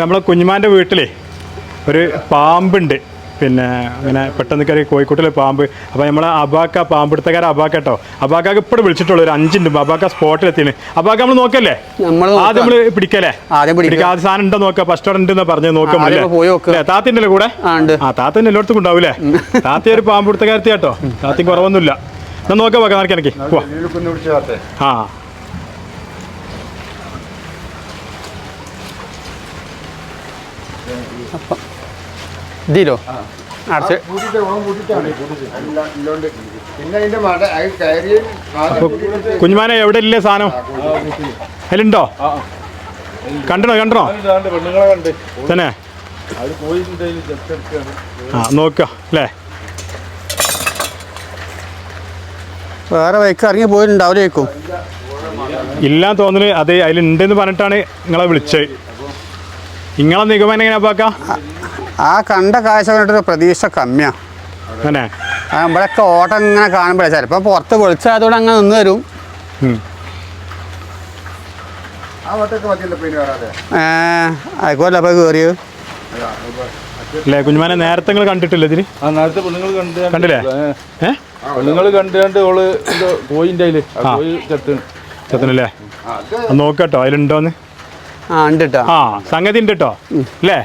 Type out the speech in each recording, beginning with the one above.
നമ്മളെ കുഞ്ഞുമാന്റെ വീട്ടിലേ ഒരു പാമ്പുണ്ട്. പിന്നെ അങ്ങനെ പെട്ടെന്ന് കയറി കോഴിക്കോട്ടിലെ പാമ്പ്. അപ്പോൾ നമ്മളെ അബാക്ക പാമ്പെടുത്തക്കാരെ അബാക്ക കേട്ടോ അബാക്കാക്ക് ഇപ്പോഴും വിളിച്ചിട്ടുള്ളൂ ഒരു അഞ്ചിന്റെ അബാക്ക സ്പോട്ടിലെത്തിന്. അബാക്ക നമ്മൾ നോക്കല്ലേ? നമ്മൾ ആദ്യം നമ്മൾ പിടിക്കല്ലേ? ആദ്യം സാധനം ഉണ്ടോ നോക്കാം. ഫസ്റ്റ് ഉണ്ട് ഉണ്ടെന്ന് പറഞ്ഞ് നോക്കാം ആദ്യം ഇപ്പൊ താത്തിന്റെ കൂടെ? ആ ഉണ്ട്. ആ താത്തന്നെ എല്ലായിടത്തും ഉണ്ടാവൂലേ താത്തി ഒരു പാമ്പെടുത്തക്കാരത്തി കേട്ടോ താത്തി കുറവൊന്നുമില്ല. എന്നാ നോക്കാം നോക്കാം നോക്കി എനിക്ക്. ഇതിലോ അപ്പൊ കുഞ്ഞുമാനെ എവിടെ ഇല്ലേ സാധനം? അതിലുണ്ടോ? കണ്ടണോ കണ്ടണോ? തന്നെ. ആ നോക്കുക അല്ലേ? വേറെ ബൈക്ക് ഇറങ്ങി പോയിട്ടുണ്ടാവില്ലേക്കും? ഇല്ലാന്ന് തോന്നുന്നു അത് അതിലുണ്ടെന്ന് പറഞ്ഞിട്ടാണ് നിങ്ങളെ വിളിച്ചത്. നിങ്ങളെ നിഗമനം എങ്ങനെ പാക്ക? ആ കണ്ട കാഴ്ച കണ്ടിട്ട് പ്രതീക്ഷ കമ്മിയാ. തന്നെ ആ നമ്മളൊക്കെ ഓട്ടം ഇങ്ങനെ കാണുമ്പോഴേ ചിലപ്പോൾ പുറത്ത് വെളിച്ചായതുകൊണ്ട് അങ്ങനെ നിന്ന് തരും ആയിക്കോട്ടെ അപ്പോൾ കയറിയത് അല്ലേ കുഞ്ഞുമാനെ നേരത്തെ നിങ്ങൾ കണ്ടിട്ടില്ല ഇതിന് ആ നേരത്തെ പെണ്ണുങ്ങൾ കണ്ട് കണ്ട് കണ്ടില്ലേ? ഏ. ഏ പെണ്ണുങ്ങൾ കണ്ട് കണ്ട് ഓൾ കോയിന്റെ അതിൽ കോയി ചത്ത്. നോക്കട്ടോ അതിലുണ്ടോന്ന്. ആ ഉണ്ട് കേട്ടോ ആ സംഗതി ഉണ്ട് കേട്ടോ അല്ലേ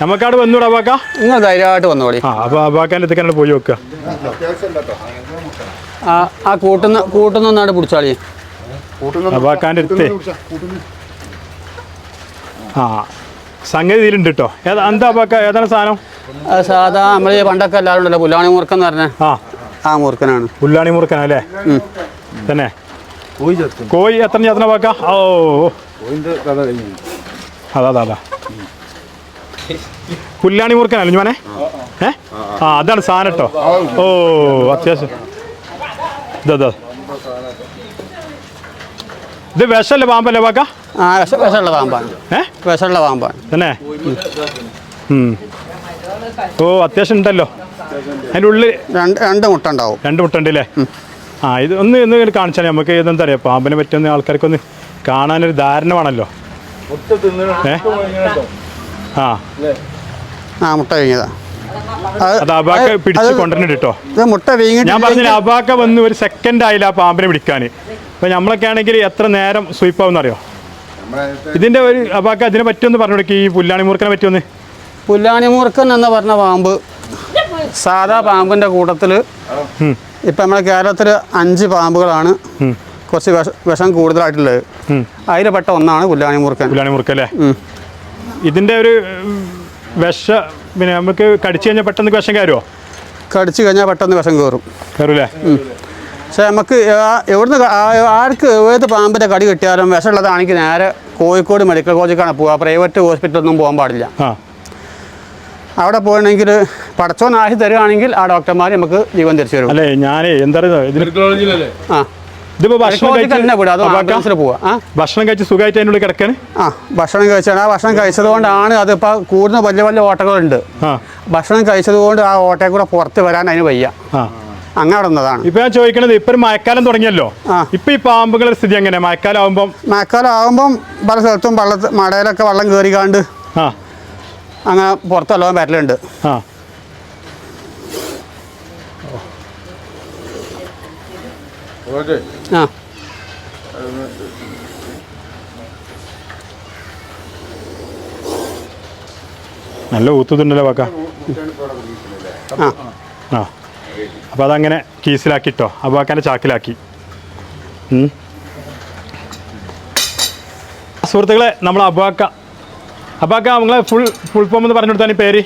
നമുക്കവിടെ വന്നൂടാ അബാക്ക? നിങ്ങൾ ധൈര്യമായിട്ട് വന്നോളി. ആ അപ്പൊ അബാക്കാന്റെ അടുത്തേക്കാണ് പോയി ഉണ്ടോ ആ ആ കൂട്ടുന്ന കൂട്ടുന്ന ഒന്നാണ്ട് പിടിച്ചാളി. അബാക്കാന്റെ അടുത്തേ. ആ സംഗതി ഇതിലുണ്ട് കേട്ടോ ഏതാ എന്താ അബാക്ക? ഏതാണ് സാധനം? സാധാ നമ്മൾ ഈ പണ്ടൊക്കെ എല്ലാവരും ഉണ്ടല്ലോ പുല്ലാണി മുറുക്കൻ എന്ന് പറഞ്ഞ. ആ. ആ മുറുക്കനാണ് പുല്ലാണി മുറുക്കനല്ലേ അല്ലേ തന്നെ. കോഴി എത്ര ചേത്തന പാക്ക ഓ. അതാ അതാ അതാ പുല്ലാണി മുറുക്കാനല്ലോ ഞാനേ ഏ? ആ അതാണ് സാധനം കേട്ടോ ഓ അത്യാവശ്യം. ഇതാ ഇതാ. വിഷമല്ല പാമ്പല്ലേ പാക്ക? ആ വിഷ വിഷമുള്ള പാമ്പാണ്. ഏ? വിഷമുള്ള പാമ്പാണ്. തന്നെ? ഓ അത്യാവശ്യം ഉണ്ടല്ലോ. അതിന്റെ ഉള്ളിൽ രണ്ട് രണ്ട് മുട്ട ഉണ്ടാവും. രണ്ട് മുട്ട ഉണ്ട് അല്ലേ ആ ഇത് ഒന്ന് ഒന്ന് ഇങ്ങട് കാണിച്ചാൽ നമുക്ക് ഇതെന്താ അറിയാം? പാമ്പിനെ പറ്റിയൊന്ന് ആൾക്കാർക്കൊന്ന് കാണാനൊരു ധാരണ വേണമല്ലോ ഒറ്റ തിന്നിട്ട് ഏ? ആ. ആ മുട്ട വീങ്ങിയതാ. അത് അബാക്ക പിടിച്ച് കൊണ്ടുവന്നിട്ട് കേട്ടോ ഇത് മുട്ട വീങ്ങിട്ട് ഞാൻ പറഞ്ഞില്ല അബാക്ക വന്ന് ഒരു സെക്കൻഡ് ആയില്ല ആ പാമ്പിനെ പിടിക്കാൻ ഇപ്പൊ നമ്മളൊക്കെ ആണെങ്കിൽ എത്ര നേരം സ്വീപ്പ് ആവും അറിയോ ഇതിന്റെ ഒരു അബാക്ക അതിനെ പറ്റിയൊന്ന് പറഞ്ഞു കൊടുക്കി ഈ പുല്ലാണി മൂർക്കനെ പറ്റിയൊന്ന്. പുല്ലാണി മൂർക്കൻ എന്ന് പറഞ്ഞ പാമ്പ് സാധാ പാമ്പിന്റെ കൂട്ടത്തിൽ ഇപ്പൊ നമ്മളെ നമ്മുടെ കേരളത്തിൽ അഞ്ച് പാമ്പുകളാണ്. കുറച്ച് വിഷ കൂടുതലായിട്ടുള്ളത്. ഉം. അതിൽ പെട്ട ഒന്നാണ് പുല്ലാനി മുറുക്കൻ. പുല്ലാണി മുറുക്കൻ അല്ലേ? ഇതിന്റെ ഒരു വിഷ പിന്നെ നമുക്ക് കടിച്ചു കഴിഞ്ഞാൽ പെട്ടെന്ന് വിഷം കയറുമോ കടിച്ചു കഴിഞ്ഞാൽ പെട്ടെന്ന് വിഷം കയറും. കയറൂലേ? പക്ഷേ നമുക്ക് എവിടുന്ന് ആർക്ക് ഏത് പാമ്പിന്റെ കടി കിട്ടിയാലും വിഷമുള്ളതാണെങ്കിൽ നേരെ കോഴിക്കോട് മെഡിക്കൽ കോളേജിലേക്കാണ് പോവുക. പ്രൈവറ്റ് ഹോസ്പിറ്റലൊന്നും പോകാൻ പാടില്ല. ആ. അവിടെ പോകണമെങ്കിൽ പടച്ചോൻ ആശി തരുവാണെങ്കിൽ ആ ഡോക്ടർമാർ നമുക്ക് ജീവൻ തിരിച്ചു തരും. അല്ലേ ഞാൻ എന്താ പറയുക ആ. ഇതിപ്പോ ഭക്ഷണം കഴിച്ച് സുഖമായിട്ട് അതിനുള്ളിൽ കിടക്കാൻ ആ ഭക്ഷണം കഴിച്ചാണ്. ആ ഭക്ഷണം കഴിച്ചത് കൊണ്ടാണ് അതിപ്പോ കൂടുന്ന വലിയ വലിയ ഓട്ടകളുണ്ട്. ഭക്ഷണം കഴിച്ചത് കൊണ്ട് ആ ഓട്ടയെ കൂടെ പുറത്ത് വരാൻ അതിന് വയ്യ. അങ്ങനെതാണ് ഇപ്പൊ ഞാൻ ചോദിക്കണത് ഇപ്പൊ മഴക്കാലം തുടങ്ങിയല്ലോ. ആ. ഇപ്പൊ ഈ പാമ്പുകളുടെ സ്ഥിതി എങ്ങനെ? മഴക്കാലം ആവുമ്പോൾ മഴക്കാലം ആവുമ്പോൾ പല സ്ഥലത്തും വെള്ളത്തിൽ മടയിലൊക്കെ വെള്ളം കയറിക്കാണ്ട് ആ. അങ്ങനെ പുറത്തെല്ലാം വരലുണ്ട്. ആ. ഓക്കെ. ആ. നല്ല ഊത്തുന്നുണ്ടല്ലോ വാക്ക. ആ. ആ. അപ്പോൾ അതങ്ങനെ കീസിലാക്കിട്ടോ. അപ്പോൾ വാക്കാന്റെ ചാക്കിലാക്കി. സുഹൃത്തുക്കളെ നമ്മൾ അബാക്ക അബാക്ക നിങ്ങളെ ഫുൾ ഫുൾ ഫോം എന്ന് പറഞ്ഞു കൊടുത്താൽ പേര്?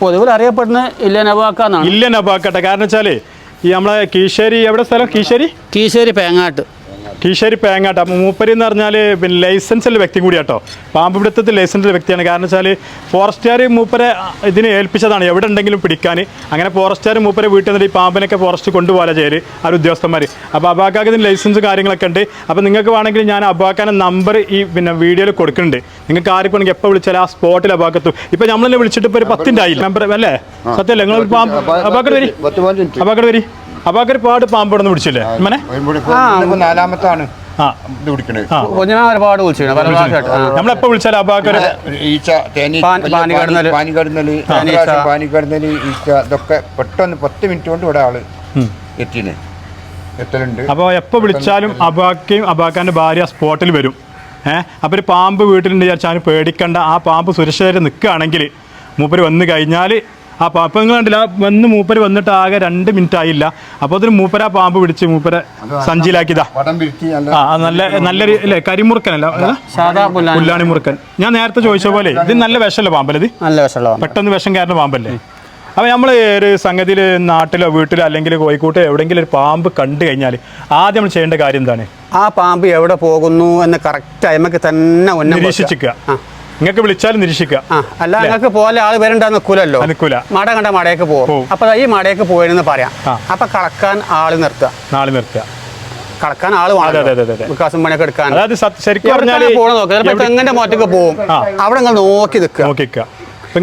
പൊതുവിൽ അറിയപ്പെടുന്ന ഇല്ലനവാക്കാന്നാണ് ഇല്ല നബാക്കട്ടെ കാരണം വെച്ചാൽ ഈ നമ്മളെ കീശേരി എവിടെ സ്ഥലം? കീശേരി? കീശ്ശേരി പേങ്ങാട്ട്. കീശ്ശേരി പേങ്ങാട്ട്. മൂപ്പരി എന്ന് പറഞ്ഞാൽ പിന്നെ ലൈസൻസുള്ള വ്യക്തി കൂടി കേട്ടോ പാമ്പ് പിടുത്തത്തിൽ ലൈസൻസുള്ള വ്യക്തിയാണ്. കാരണം വെച്ചാൽ ഫോറസ്റ്റുകാർ മൂപ്പരെ ഇതിന് ഏൽപ്പിച്ചതാണ്. എവിടെ ഉണ്ടെങ്കിലും പിടിക്കാൻ അങ്ങനെ ഫോറസ്റ്റുകാർ മൂപ്പരെ വീട്ടിൽ നിന്ന് ഈ പാമ്പിനൊക്കെ ഫോറസ്റ്റ് കൊണ്ടുപോകാൻ ചെയ്യൽ ആ ഉദ്യോഗസ്ഥന്മാർ അപ്പോൾ അബാക്കാക്ക് ഇതിന് ലൈസൻസ് കാര്യങ്ങളൊക്കെ ഉണ്ട്. അപ്പോൾ നിങ്ങൾക്ക് വേണമെങ്കിൽ ഞാൻ അബാക്കാന്റെ നമ്പർ ഈ പിന്നെ വീഡിയോയിൽ കൊടുക്കുന്നുണ്ട്. നിങ്ങൾക്ക് ആർക്കും വേണമെങ്കിൽ എപ്പോൾ വിളിച്ചാൽ ആ സ്പോട്ടിൽ അബാക്കത്തു ഇപ്പോൾ നമ്മളെന്നെ വിളിച്ചിട്ട് ഇപ്പോൾ ഒരു പത്തിന്റെ ആയില്ല? നമ്പർ അല്ലേ? സത്യമല്ലേ നിങ്ങൾ പാമ്പ് അബാക്കട് വരി. അബാക്കട് വരി. അബാക്കർ പാട് പാമ്പോടൊന്നും പിടിച്ചില്ലേ? മനെ നാലാമത്താണ് കുഞ്ഞിനെ ഒരുപാട് ആ. നമ്മളെപ്പോ വിളിച്ചാൽ അബാക്കൊരു ഈച്ച തേനി പാൻ- പാനി കടന്നൽ. പാനി കടന്നൽ. തേനീച്ച. പാനി കടന്നൽ ഈച്ച ഇതൊക്കെ പെട്ടെന്ന് പത്ത് മിനിറ്റ് കൊണ്ട് ഇവിടെ ആൾ എത്തിന് എത്തലുണ്ട്. അപ്പോൾ എപ്പോൾ വിളിച്ചാലും അബാക്കയും അബാക്കാന്റെ ഭാര്യ സ്പോട്ടിൽ വരും. ഏഹ് അപ്പോൾ ഒരു പാമ്പ് വീട്ടിലുണ്ട് വിചാരിച്ചാൽ പേടിക്കണ്ട. ആ പാമ്പ് സുരക്ഷിതരെ നിൽക്കുകയാണെങ്കിൽ മൂപ്പര് വന്നു കഴിഞ്ഞാൽ ആ പാ നിങ്ങൾ കണ്ടില്ല വന്ന് മൂപ്പര് വന്നിട്ട് ആകെ രണ്ട് മിനിറ്റ് ആയില്ല അപ്പോൾ അതൊരു മൂപ്പര പാമ്പ് പിടിച്ച് മൂപ്പര സഞ്ചിയിലാക്കിയതാ. ആ നല്ല നല്ലൊരു അല്ലേ കരിമുറുക്കനല്ല സാധാ പുല്ലാണി. മുറുക്കൻ. ഞാൻ നേരത്തെ ചോദിച്ച പോലെ ഇത് നല്ല വിഷമല്ലേ പാമ്പല്ലേ ഇത്? നല്ല വിഷമല്ല പെട്ടെന്ന് വിഷം കയറുന്ന പാമ്പല്ലേ? അപ്പോൾ നമ്മൾ ഒരു സംഗതിയിൽ നാട്ടിലോ വീട്ടിലോ അല്ലെങ്കിൽ കോഴിക്കോട്ടോ എവിടെയെങ്കിലും ഒരു പാമ്പ് കണ്ടു കഴിഞ്ഞാൽ ആദ്യം നമ്മൾ ചെയ്യേണ്ട കാര്യം എന്താണ്? ആ പാമ്പ് എവിടെ പോകുന്നു എന്ന് കറക്റ്റ് അയമക്ക് തന്നെ ആ. നിങ്ങൾക്ക് വിളിച്ചാലും നിരീക്ഷിക്കുക. അല്ല നിങ്ങൾക്ക് പോലെ ആൾ വരണ്ടാ നിൽക്കൂലല്ലോ? ആ, നിക്കൂല. മട കണ്ട മടയൊക്കെ പോകും. അപ്പൊ ഈ മടയൊക്കെ പോയെന്ന് പറയാം. അപ്പൊ കളക്കാൻ ആൾ നിർത്തുക. നാളെ നിർത്തുക. കളക്കാൻ ആൾ. വികാസം പണിയൊക്കെ എടുക്കാൻ. അതായത് ശരിക്കും പോകണം നോക്കുക ചിലപ്പോ തെങ്ങിന്റെ മോറ്റൊക്കെ പോകും. അവിടെ നിങ്ങൾ നോക്കി നിൽക്കുക. നോക്കി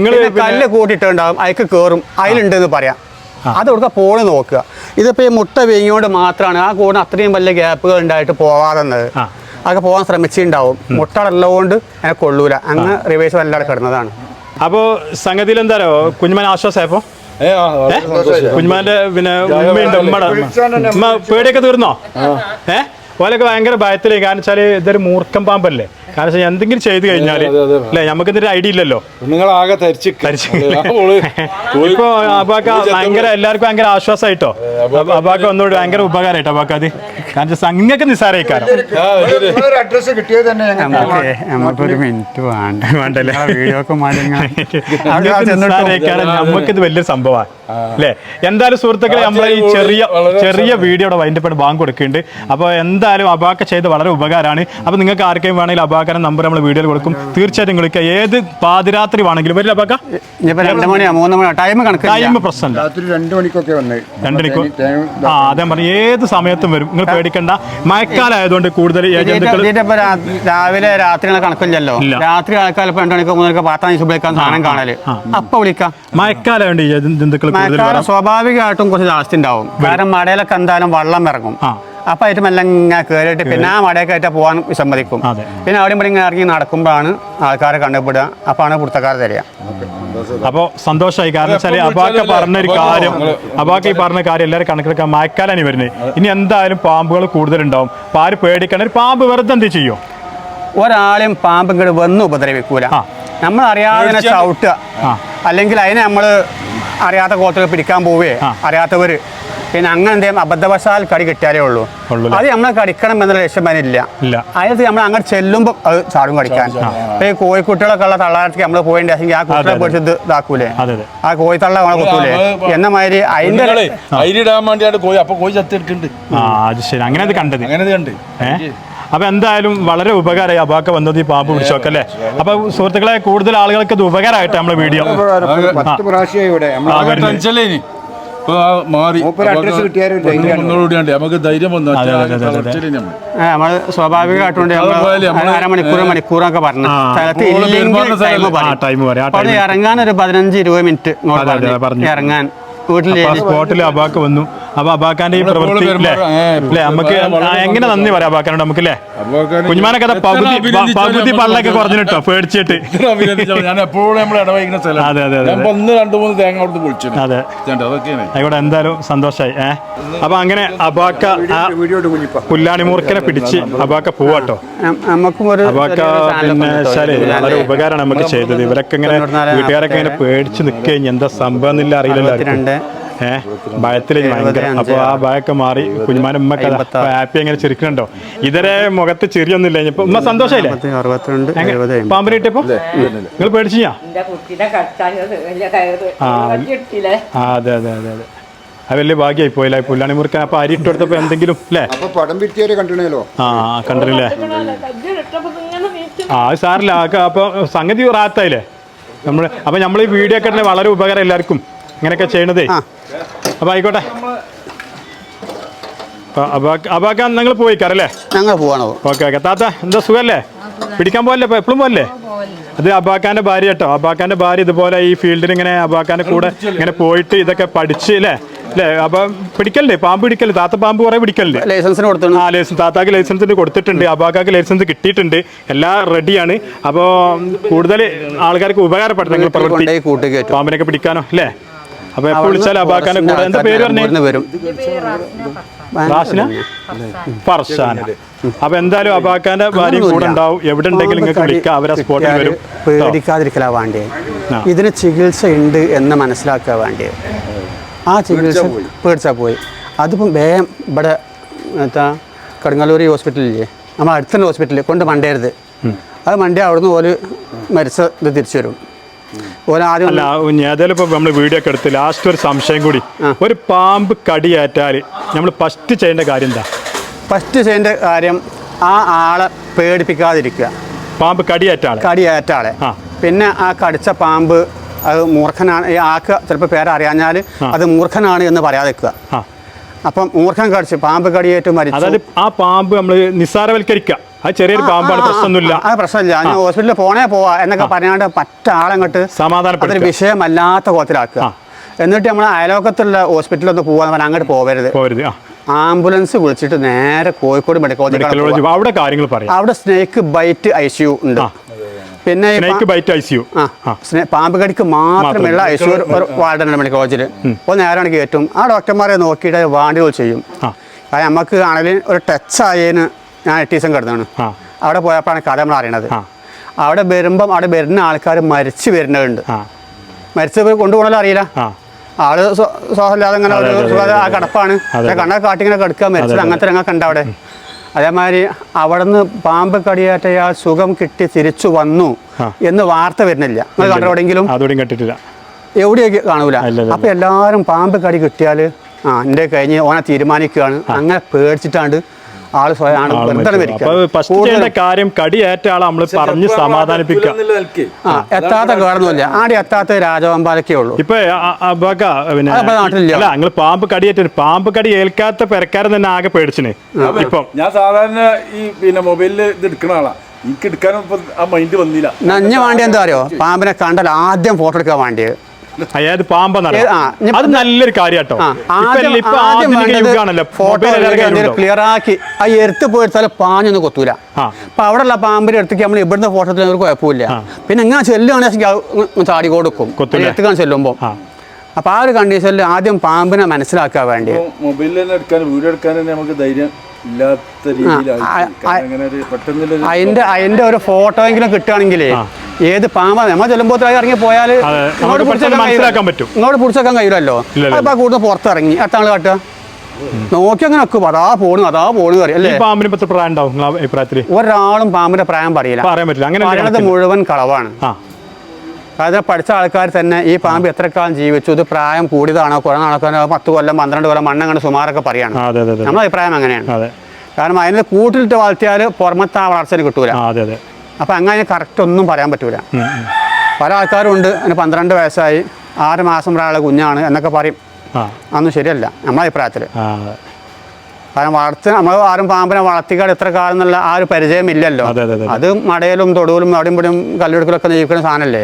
നിങ്ങൾ കല്ല് കൂട്ടിയിട്ടുണ്ടാവും അയക്ക് കയറും അതിലുണ്ടെന്ന് പറയാം. അത് കൊടുക്കുക പോണ് നോക്കുക. ഇതിപ്പോ ഈ മുട്ട വീങ്ങിയോണ്ട് മാത്രമാണ് ആ കൂടെ അത്രയും വലിയ ഗ്യാപ്പുകൾ ഉണ്ടായിട്ട് പോവാതെന്നത്. അതൊക്കെ പോകാൻ ശ്രമിച്ചിട്ടുണ്ടാവും മുട്ട എന്നെ അതിനെ കൊള്ളൂല. അങ്ങ് റിവേഴ്സ് വല്ലാതെ കിടന്നതാണ്. അപ്പോൾ സംഗതിയിൽ എന്താരോ കുഞ്ഞുമാൻ ആശ്വാസമായപ്പോൾ ഏ? ആ സന്തോഷം കുഞ്ഞുമാന്റെ പിന്നെ ഉമ്മയുണ്ട് ഉമ്മയുടെ ഉമ്മ പേടിയൊക്കെ തീർന്നോ? ഏ? ഓലൊക്കെ ഭയങ്കര ഭയത്തിലേ. കാരണം വെച്ചാൽ ഇതൊരു മൂർഖം പാമ്പല്ലേ? കാരണം വെച്ചാൽ എന്തെങ്കിലും ചെയ്തു കഴിഞ്ഞാൽ അല്ലെ? നമുക്ക് ഇതിന്റെ ഐഡിയ ഇല്ലല്ലോ. നിങ്ങളാകെ ഇപ്പൊ അബാക്ക ഭയങ്കര എല്ലാവർക്കും ഭയങ്കര ആശ്വാസമായിട്ടോ അബാക്ക ഒന്നുകൂടി ഭയങ്കര ഉപകാരമായിട്ടോ അബാക്ക അത്? കാരണം വെച്ചാൽ അങ്ങനെയൊക്കെ നിസ്സാരയിക്കാരം ആ, ശരി. നിങ്ങളൊരു അഡ്രസ് കിട്ടിയത് തന്നെ നമുക്കൊരു മിനിറ്റ് വേണ്ട വേണ്ടല്ലേ? വീഡിയോ ഒക്കെ നിസ്സാരയിക്കാരം നമുക്കിത് വലിയൊരു സംഭവമാണ്. അല്ലേ? എന്തായാലും സുഹൃത്തുക്കളെ നമ്മളെ ഈ ചെറിയ ചെറിയ വീഡിയോയുടെ വൈൻഡപ്പാണ് ബാങ്ക് കൊടുക്കുന്നുണ്ട്. അപ്പോൾ എന്തായാലും അബാക്ക ചെയ്ത് വളരെ ഉപകാരമാണ്. അപ്പോൾ നിങ്ങൾക്ക് ആർക്കെങ്കിലും വേണമെങ്കിൽ അബാക്കാന്റെ നമ്പർ നമ്മൾ വീഡിയോയിൽ കൊടുക്കും. തീർച്ചയായിട്ടും വിളിക്കുക ഏത് പാതിരാത്രി വേണമെങ്കിലും. വരില്ല അബാക്ക? ടൈം കണക്ക് ടൈം പ്രശ്നമില്ല. രണ്ട് മണിക്കൊക്കെ രണ്ട് മണിക്കൂർ ആ അതേ പറഞ്ഞു ഏത് സമയത്തും വരും. നിങ്ങൾ പേടിക്കണ്ട. മഴക്കാലായതുകൊണ്ട് കൂടുതൽ രാവിലെ രാത്രിയുള്ള കണക്കില്ലല്ലോ. രാത്രി ആൾക്കാർ രണ്ടു മണിക്ക് മൂന്ന് മണിക്ക് പത്താം സാധനം കാണൽ. അപ്പൊ വിളിക്കാം. മഴക്കാലമുണ്ട് ജന്തുക്കൾ മഴക്കാലം സ്വാഭാവികമായിട്ടും കുറച്ച് ജാസ്തി ഉണ്ടാവും. കാരണം മടയിലൊക്കെ എന്തായാലും വെള്ളം ഇറങ്ങും. അപ്പൊ ആയിട്ട് മെല്ലെ ഇങ്ങനെ കയറിയിട്ട് പിന്നെ ആ മടയൊക്കെ ആയിട്ട് പോകാൻ വിസമ്മതിക്കും. പിന്നെ അവിടെ ഇവിടെ ഇങ്ങനെ ഇറങ്ങി നടക്കുമ്പോഴാണ് ആൾക്കാരെ കണ്ടുപിടുക അപ്പാണ് പുറത്തക്കാർ തരിക. അപ്പോൾ സന്തോഷമായി. കാരണം വെച്ചാൽ അബാക്ക പറഞ്ഞൊരു കാര്യം അബാക്ക ഈ പറഞ്ഞ കാര്യം എല്ലാവരും കണക്കെടുക്കാൻ മഴക്കാലാണ് വരുന്നത്. ഇനി എന്തായാലും പാമ്പുകൾ കൂടുതലുണ്ടാവും. അപ്പോൾ ആര് പേടിക്കണ ഒരു പാമ്പ് വെറുതെ എന്ത് ചെയ്യും? ഒരാളെയും പാമ്പ് ഇങ്ങോട്ട് വന്ന് ഉപദ്രവിക്കൂല. നമ്മൾ അറിയാതെ ചവിട്ടുക. അല്ലെങ്കിൽ അതിനെ നമ്മൾ അറിയാത്ത കോത്തൊക്കെ പിടിക്കാൻ പോവുകയെ ആ. പിന്നെ അങ്ങനെ എന്തെങ്കിലും അബദ്ധവശാൽ കടി കിട്ടിയാലേ ഉള്ളൂ? അത് നമ്മളെ കടിക്കണം എന്നുള്ള ലക്ഷ്യം അതിനില്ല ഇല്ല. അതിനകത്ത് നമ്മൾ അങ്ങനെ ചെല്ലുമ്പോൾ അത് ചാടും കടിക്കാൻ. ഈ കോഴിക്കുട്ടികളൊക്കെ ഉള്ള തള്ളാടത്തേക്ക് നമ്മൾ പോയിട്ടുണ്ടെങ്കിൽ ആ കുട്ടികളെ പോയിട്ട് പിടിച്ച് ഇത് ഇതാക്കൂലേ? ആ കോഴി കോഴിത്തള്ള നമ്മളെ കുത്തൂലേ എന്ന മാതിരി അതിന്റെ അരിടാൻ വേണ്ടിയാണ് കോഴി അപ്പൊ കോഴി ചത്തെടുക്കുന്നുണ്ട് ആ അത് ശരി. അങ്ങനെ അത് കണ്ടത്. അങ്ങനെ കണ്ട്. ഏഹ് അപ്പൊ എന്തായാലും വളരെ ഉപകാരമായി അബാക്ക വന്നത് ഈ പാമ്പ് പിടിച്ചോക്കെ അല്ലേ? അപ്പൊ സുഹൃത്തുക്കളെ കൂടുതൽ ആളുകൾക്ക് ഇത് ഉപകാരമായിട്ട് നമ്മളെ വീഡിയോ. ഇപ്പൊ മാറി. മുന്നോടിയാണ്ട് നമുക്ക് ധൈര്യം വന്നു. നമ്മൾ സ്വാഭാവികമായിട്ടുണ്ട് അരമണിക്കൂർ മണിക്കൂറൊക്കെ പറഞ്ഞു. സ്ഥലത്ത് ഇറങ്ങാൻ ഒരു പതിനഞ്ച് ഇരുപത് മിനിറ്റ്. ഇറങ്ങാൻ വീട്ടിൽ സ്പോട്ടിൽ അബാക്ക് വന്നു അപ്പൊ അബാക്കാന്റെ ഈ പ്രവൃത്തി അല്ലേ നമുക്ക് എങ്ങനെ നന്ദി പറയാം അബാക്കാനോട് നമുക്ക് അല്ലേ കുഞ്ഞുമാനൊക്കെ പകുതി പകുതി പള്ളൊക്കെ. കുറഞ്ഞിട്ടോ പേടിച്ചിട്ട്. ഞാൻ എപ്പോഴും നമ്മൾ ഇടവൈകുന്ന സ്ഥലം. അതെ, അതെ, അതെ, ഒന്ന് രണ്ട് മൂന്ന് തേങ്ങ അവിടുന്ന് പൊളിച്ചു അതെ. ആയിക്കോട്ടെ എന്തായാലും സന്തോഷമായി ഏ? അപ്പൊ അങ്ങനെ അബാക്ക പുല്ലാണി മൂർഖനെ പിടിച്ച് അബാക്ക പോവാട്ടോ. അബാക്ക പിന്നെ ശരി വളരെ ഉപകാരമാണ് നമുക്ക് ചെയ്തത്. ഇവരൊക്കെ ഇങ്ങനെ വീട്ടുകാരൊക്കെ ഇങ്ങനെ പേടിച്ച് നിൽക്കുകയും എന്താ സംഭവം എന്നില്ല അറിയില്ലല്ലോ ഏഹ് ഭയത്തിൽ ഭയങ്കര. അപ്പൊ ആ ഭയമൊക്കെ മാറി കുഞ്ഞുമാന്റെ ഉമ്മ കഥ ഹാപ്പി അങ്ങനെ ചിരിക്കണുണ്ടോ ഇതരെ മുഖത്ത് ചിരിയൊന്നുമില്ല. ഇപ്പൊ ഉമ്മ സന്തോഷമില്ല? പാമ്പിന് കിട്ടിയപ്പോ നിങ്ങൾ പേടിച്ചു ആ. അതെ അതെ അതെ അതെ അത്. വലിയ ഭാഗ്യമായി പോയില്ല പുല്ലാണി മുറുക്കാൻ അപ്പൊ അരി ഇട്ട് കൊടുത്തപ്പോ എന്തെങ്കിലും അല്ലേ? അപ്പൊ പടം പിരിച്ചവരെ കണ്ടിണല്ലോ ആ കണ്ടില്ലേ ആ സാറില്ല അപ്പൊ സംഗതി റാത്തായില്ലേ? നമ്മൾ അപ്പൊ നമ്മൾ ഈ വീഡിയോ ഒക്കെ വളരെ ഉപകാരം എല്ലാവർക്കും. ഇങ്ങനെയൊക്കെ ചെയ്യണതേ. അപ്പൊ ആയിക്കോട്ടെ. അബാക്കാൻ അബാക്ക നിങ്ങൾ പോയിക്കാറല്ലേ ഞങ്ങൾ പോവാണോ. Okay okay. താത്ത എന്താ സുഖല്ലേ? പിടിക്കാൻ പോകല്ലേ ഇപ്പൊ എപ്പോഴും പോകല്ലേ അത് അബാക്കാന്റെ ഭാര്യ കേട്ടോ. അബാക്കാന്റെ ഭാര്യ ഇതുപോലെ ഈ ഫീൽഡിൽ ഇങ്ങനെ അബാക്കാന്റെ കൂടെ ഇങ്ങനെ പോയിട്ട് ഇതൊക്കെ പഠിച്ച് അല്ലേ അല്ലേ അപ്പൊ പിടിക്കല്ലേ പാമ്പ് പിടിക്കല്ലേ താത്ത പാമ്പ് കുറെ പിടിക്കല്ലേ ലൈസൻസിന് കൊടുത്തു ആ ലൈസൻസ് താത്താക്ക് ലൈസൻസ് കൊടുത്തിട്ടുണ്ട്. അബാക്കാക്ക് ലൈസൻസ് കിട്ടിയിട്ടുണ്ട്. എല്ലാം റെഡിയാണ്. അപ്പോൾ കൂടുതൽ ആൾക്കാർക്ക് ഉപകാരപ്പെടും. നിങ്ങൾ പ്രവൃത്തി കൊണ്ടുപോയി പാമ്പിനൊക്കെ പിടിക്കാനോ അല്ലേ? അപ്പൊ എപ്പോൾ വിളിച്ചാലും അബാക്കാന്റെ കൂടെ? എന്താ പേര് പറഞ്ഞേ? വരും. റാഷിന ഫർഷാന അപ്പൊ എന്തായാലും അബാക്കാന്റെ ഭാര്യയും കൂടെ ഉണ്ടാവും. എവിടെ ഉണ്ടെങ്കിലും നിങ്ങൾക്ക് വിളിക്കാം. അവരെ സ്പോട്ടിൽ വരും. പേടിക്കാതിരിക്കലാ വേണ്ടേ? ആ. ഇതിന് ചികിത്സ ഉണ്ട് എന്ന് മനസ്സിലാക്കുക വേണ്ടി? ആ ചികിത്സ പേടിച്ചാൽ പോയി. അതിപ്പം വേഗം ഇവിടെ എന്താ കടുങ്ങല്ലൂർ ഹോസ്പിറ്റലില്ലേ? നമ്മൾ അടുത്തുള്ള ഹോസ്പിറ്റലിൽ കൊണ്ട് മണ്ടയരുത് അത് മണ്ടേ അവിടുന്ന് പോലെ മരിച്ച ഇത് തിരിച്ചു വരും. ഓല ആദ്യം അല്ല ഏതായാലും ഇപ്പൊ നമ്മൾ വീഡിയോ ഒക്കെ എടുത്ത് ലാസ്റ്റ് ഒരു സംശയം കൂടി. ഒരു പാമ്പ് കടിയേറ്റാൽ നമ്മൾ ഫസ്റ്റ് ചെയ്യേണ്ട കാര്യം എന്താ? ഫസ്റ്റ് ചെയ്യേണ്ട കാര്യം ആ ആളെ പേടിപ്പിക്കാതിരിക്കുക. പാമ്പ് കടിയേറ്റ ആൾ കടിയേറ്റ ആളെ ആ. പിന്നെ ആ കടിച്ച പാമ്പ് അത് മൂർഖനാണ് ആക്ക് ചിലപ്പോൾ പേരറിയാഞ്ഞാൽ അത് മൂർഖനാണ് എന്ന് പറയാതെ വെക്കുക അപ്പം മൂർഖൻ കടിച്ച് പാമ്പ് കടിയേറ്റ് മരിച്ചു. അതായത് ആ പാമ്പ് നമ്മൾ നിസ്സാരവൽക്കരിക്കുക. അത് ചെറിയൊരു പാമ്പാണ് പ്രശ്നമൊന്നുമില്ല. അത് പ്രശ്നമില്ല. ഞാൻ ഹോസ്പിറ്റലിൽ പോണേ പോവാ എന്നൊക്കെ പറയാണ്ട് പറ്റ സമാധാനപ്പെട്ട വിഷയമല്ലാത്ത കോത്തിലാക്കുക. ആ. എന്നിട്ട് നമ്മൾ അയലോക്കത്തുള്ള ഹോസ്പിറ്റലിൽ ഒന്ന് പോകാന്ന് പറഞ്ഞാൽ അങ്ങോട്ട് പോവരുത്. പോവരുത് ആ. ആംബുലൻസ് വിളിച്ചിട്ട് നേരെ കോഴിക്കോട് മെഡിക്കൽ കോളേജ് അവിടെ കാര്യങ്ങൾ പറയാം. അവിടെ snake bite I C U ഉണ്ട്. പിന്നെ ബൈറ്റ് ഐ സി യു. ആ. പാമ്പ് കടിക്ക് മാത്രമുള്ള ഐ സി യു വാർഡുണ്ട് മെഡിക്കൽ കോളേജിൽ അപ്പോൾ നേരാണ് കയറ്റും. ആ ഡോക്ടർമാരെ നോക്കിയിട്ട് വാണ്ടികൾ ചെയ്യും. അത് നമുക്ക് ആണെങ്കിൽ ഒരു ടച്ച് ആയതിന് ഞാൻ എട്ടീസം കിടന്നാണ് ആ. അവിടെ പോയപ്പോഴാണ് കഥ നമ്മൾ അറിയണത്. അവിടെ വരുമ്പം അവിടെ വരുന്ന ആൾക്കാർ മരിച്ചു വരുന്നുണ്ട് മരിച്ചു മരിച്ചവർ കൊണ്ടുപോകണല്ലോ അറിയില്ല. ആൾ സ്വ- സ്വഹമില്ലാതെ അങ്ങനെ ആ കടപ്പാണ്. കണ്ണ കാട്ടിങ്ങനെ കിടക്കുക മരിച്ചത് അങ്ങനത്തെ രംഗമൊക്കെ ഉണ്ട് അവിടെ. അതേമാതിരി അവിടുന്ന് പാമ്പ് കടിയേറ്റയാൾ സുഖം കിട്ടി തിരിച്ചു വന്നു എന്ന് വാർത്ത വരുന്നില്ല. നിങ്ങൾ കണ്ടോ കണ്ടിട്ടില്ല. എവിടെയൊക്കെ കാണൂല. അപ്പൊ എല്ലാവരും പാമ്പ് കടി കിട്ടിയാൽ ആ എന്റെ കഴിഞ്ഞ് ഓനെ തീരുമാനിക്കുകയാണ്. അങ്ങനെ പേടിച്ചിട്ടാണ്ട് ആൾ സ്വയമാണ് വെറുതെ മരിക്കുക കാര്യം കടിയേറ്റ ആളെ നമ്മൾ പറഞ്ഞ് സമാധാനിപ്പിക്കുക എത്താത്ത കേടൊന്നുമില്ല. ആടെ എത്താത്ത രാജവമ്പാലക്കേ ഉള്ളൂ. ഇപ്പൊ നാട്ടിലില്ല. അല്ല നിങ്ങൾ പാമ്പ് കടിയേറ്റ പാമ്പ് കടി ഏൽക്കാത്ത പെരക്കാരൻ തന്നെ ആകെ പേടിച്ചിന്. ഇപ്പം. ഞാൻ സാധാരണ ഈ പിന്നെ മൊബൈലിൽ ഇത് എടുക്കണ ആളാ. എനിക്ക് എടുക്കാനും ഇപ്പൊ ആ മൈൻഡ് വന്നില്ല. നഞ്ഞ വേണ്ടി എന്താ അറിയോ? പാമ്പിനെ കണ്ടാൽ ആദ്യം ഫോട്ടോ എടുക്കാൻ വേണ്ടിയത്. അതായത് ഇനി- അത് നല്ലൊരു കാര്യം കേട്ടോ ആ, ആദ്യം ഇപ്പൊ ആദ്യം ആധുനിക വേണ്ടത് യുഗമാണല്ലോ ഫോട്ടോ മൊബൈൽ ക്ലിയർ ആക്കി ആ എരുത്ത് പോയെടുത്താൽ പാഞ്ഞൊന്നും കൊത്തൂല. അപ്പൊ അവിടെ ഉള്ള പാമ്പിന്റെ അടുത്തേക്ക് നമ്മൾ ഇവിടുന്ന് ഫോട്ടോ എടുത്താൽ ഒരു കുഴപ്പമില്ല. പിന്നെ ഇങ്ങനെ ചെല്ലുകയാണെങ്കിൽ ചാടി കൊടുക്കും. കൊത്തൂല. എടുത്തുക്കാൻ ചെല്ലുമ്പോൾ. അപ്പൊ ആ ഒരു കണ്ടീഷനിൽ ആദ്യം പാമ്പിനെ മനസ്സിലാക്കാൻ വേണ്ടി മൊബൈലിൽ തന്നെ വീഡിയോ എടുക്കാനും നമുക്ക് ധൈര്യം ഇല്ലാത്ത രീതിയിലായി ആ, ആ, അങ്ങനെ ഒരു പെട്ടെന്നുള്ള അതിന്റെ അതിന്റെ ഒരു ഫോട്ടോ എങ്കിലും കിട്ടുകയാണെങ്കിലേ ഏത് പാമ്പ നമ്മൾ ചെല്ലുമ്പോൾ ഇറങ്ങി പോയാൽ മനസ്സിലാക്കാൻ പറ്റും. ഇങ്ങോട്ട് പിടിച്ചേക്കാൻ കഴിയില്ലല്ലോ. ഇല്ലല്ലോ. അപ്പൊ കൂടുതൽ പുറത്തിറങ്ങി. എത്താൾ കാട്ടുക? നോക്കി അങ്ങനെ വെക്കും അതാ പോണു അതാ പോണു അല്ലേ? പാമ്പിന് പത്ത് പ്രായം ഉണ്ടാവും ഒരാളും പാമ്പിന്റെ പ്രായം പറയില്ല. പറയാൻ പറ്റില്ല. അങ്ങനെ പറയണത് മുഴുവൻ കളവാണ്. അതിനെ പഠിച്ച ആൾക്കാർ തന്നെ ഈ പാമ്പ് എത്ര കാലം ജീവിച്ചു? ഇത് പ്രായം കൂടിയതാണോ കുറഞ്ഞാണോ പത്ത് കൊല്ലം പന്ത്രണ്ട് കൊല്ലം മണ്ണങ്ങനെ സുമാറൊക്കെ പറയാണ്. നമ്മളെ അഭിപ്രായം അങ്ങനെയാണ്. കാരണം അതിനെ കൂട്ടിലിട്ട് വളർത്തിയാൽ പുറമത്തെ ആ വളർച്ചന് കിട്ടൂല. ആ അതെ അതെ അപ്പം അങ്ങനെ കറക്റ്റ് ഒന്നും പറയാൻ പറ്റൂല. പല ആൾക്കാരും ഉണ്ട് അതിന് പന്ത്രണ്ട് വയസ്സായി. ആറ് മാസം പ്രായമുള്ള കുഞ്ഞാണ് എന്നൊക്കെ പറയും. അന്ന് അതൊന്നും ശരിയല്ല. നമ്മളെ അഭിപ്രായത്തിൽ കാരണം വളർത്ത് നമ്മൾ ആരും പാമ്പിനെ വളർത്തിക്കാട് എത്ര കാലം എന്നുള്ള ആ ഒരു പരിചയം ഇല്ലല്ലോ. അതെ, അതെ. അത് മടയിലും തൊടുവിലും അവിടെയും ഇവിടെയും കല്ലെടുക്കലൊക്കെ ജീവിക്കുന്ന സാധനല്ലേ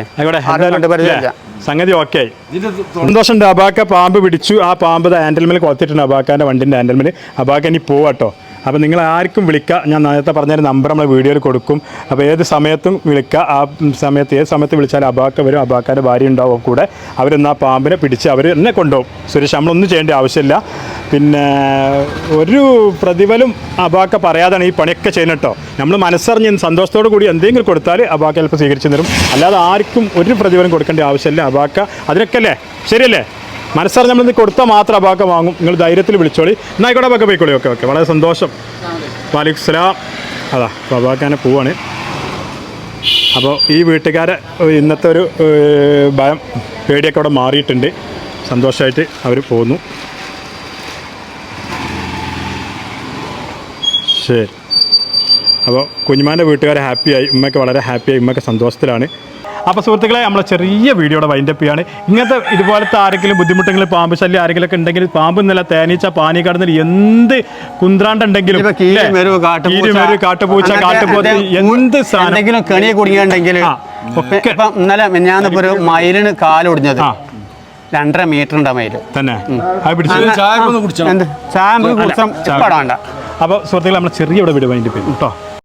സംഗതി ഓക്കെ സന്തോഷമുണ്ട്. അബാക്ക പാമ്പ് പിടിച്ചു. ആ പാമ്പ് ഹാൻഡൽമേൽ കൊത്തിയിട്ടുണ്ട്. അബാക്കാന്റെ വണ്ടിന്റെ ഹാൻഡൽമേൽ അബാക്ക ഇനി പോവാട്ടോ. അപ്പോൾ നിങ്ങൾ ആർക്കും വിളിക്കുക ഞാൻ നേരത്തെ പറഞ്ഞ നമ്പർ നമ്മൾ വീഡിയോയിൽ കൊടുക്കും. അപ്പോൾ ഏത് സമയത്തും വിളിക്കുക ആ സമയത്ത് ഏത് സമയത്ത് വിളിച്ചാലും അബാക്ക വരും. അബാക്കാന്റെ ഭാര്യ ഉണ്ടാവും കൂടെ. അവരെന്ന് പാമ്പിനെ പിടിച്ച് അവർ എന്നെ കൊണ്ടുപോകും. സുരേഷ് നമ്മളൊന്നും ചെയ്യേണ്ട ആവശ്യമില്ല. പിന്നെ ഒരു പ്രതിഫലം അബാക്ക പറയാതാണ് ഈ പണിയൊക്കെ ചെയ്യുന്നത് കേട്ടോ നമ്മൾ മനസ്സറിഞ്ഞ് സന്തോഷത്തോടു കൂടി എന്തെങ്കിലും കൊടുത്താൽ അബാക്ക ചിലപ്പോൾ സ്വീകരിച്ചു തരും. അല്ലാതെ ആർക്കും ഒരു പ്രതിഫലം കൊടുക്കേണ്ട ആവശ്യമില്ല അബാക്ക. അതിനൊക്കെ അല്ലേ? ശരിയല്ലേ? മനസ്സറിഞ്ഞ് നമ്മളിന്ന് കൊടുത്താൽ മാത്രം അബാക്ക വാങ്ങും. നിങ്ങൾ ധൈര്യത്തിൽ വിളിച്ചോളി. എന്നായിക്കോട്ടെ അബാക്ക പോയിക്കോളി. Okay okay. വളരെ സന്തോഷം. വാലിക് സലാം അതാ അപ്പോൾ അബാക്കാനെ പോവാണ്. അപ്പോൾ ഈ വീട്ടുകാരെ ഇന്നത്തെ ഒരു ഭയം പേടിയൊക്കെ അവിടെ മാറിയിട്ടുണ്ട്. സന്തോഷമായിട്ട് അവർ പോന്നു. ശരി. അപ്പോൾ കുഞ്ഞുമാന്റെ വീട്ടുകാരെ ഹാപ്പിയായി. ഉമ്മയ്ക്ക് വളരെ ഹാപ്പിയായി. ഉമ്മയ്ക്ക് സന്തോഷത്തിലാണ്. അപ്പോൾ സുഹൃത്തുക്കളെ നമ്മളെ ചെറിയ വീഡിയോയുടെ വൈൻഡപ്പ് ചെയ്യാണ്. ഇങ്ങനത്തെ ഇതുപോലത്തെ ആരെങ്കിലും ബുദ്ധിമുട്ടുകൾ പാമ്പ് ശല്യം ആരെങ്കിലും ഒക്കെ ഉണ്ടെങ്കിൽ പാമ്പ് നില തേനീച്ച പാനി കടന്നിൽ എന്ത് കുന്ത്രാണ്ടുണ്ടെങ്കിലും കാട്ടുപൂച്ച കാട്ടുപോത്ത് എന്ത് സാധനം? എന്തെങ്കിലും കുടുങ്ങിയുണ്ടെങ്കിൽ ഇന്നലെ മിഞ്ഞാന്നിപ്പോ ഒരു മയിലിന് കാലൊടിഞ്ഞത് രണ്ടര മീറ്റർ ഉണ്ട് ആ മയിൽ. തന്നെ. ചായ കുടിച്ചോ? ചായ നമുക്ക് കുടിച്ചാൽ അപ്പൊ അപ്പോൾ സുഹൃത്തുക്കളെ നമ്മൾ ചെറിയ ഇവിടെ വീട് വൈൻഡപ്പ് ചെയ്യും കേട്ടോ